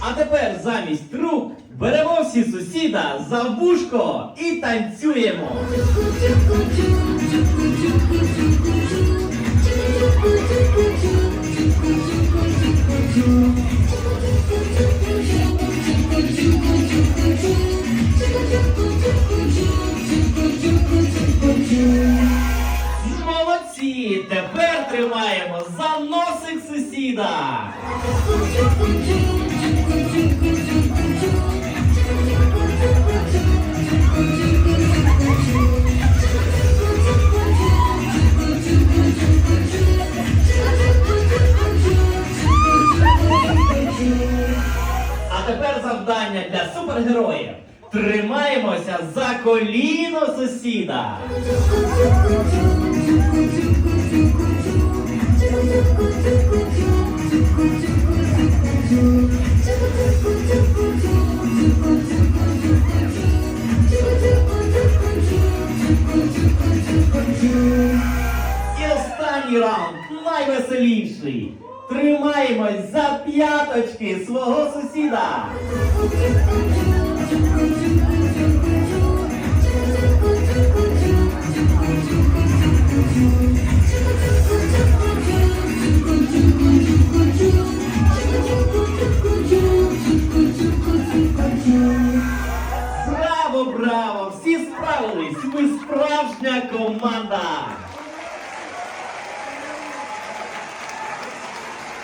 А тепер замість рук беремо всі сусіда за вушко і танцюємо. Молодці! Тепер тримаємо за носик сусіда. Завдання для супергероїв. Тримаємося за коліно сусіда. І останній раунд найвеселіший. Тримаємось за п'яточки свого сусіда. Браво, браво! Всі справились! Ми справжня команда!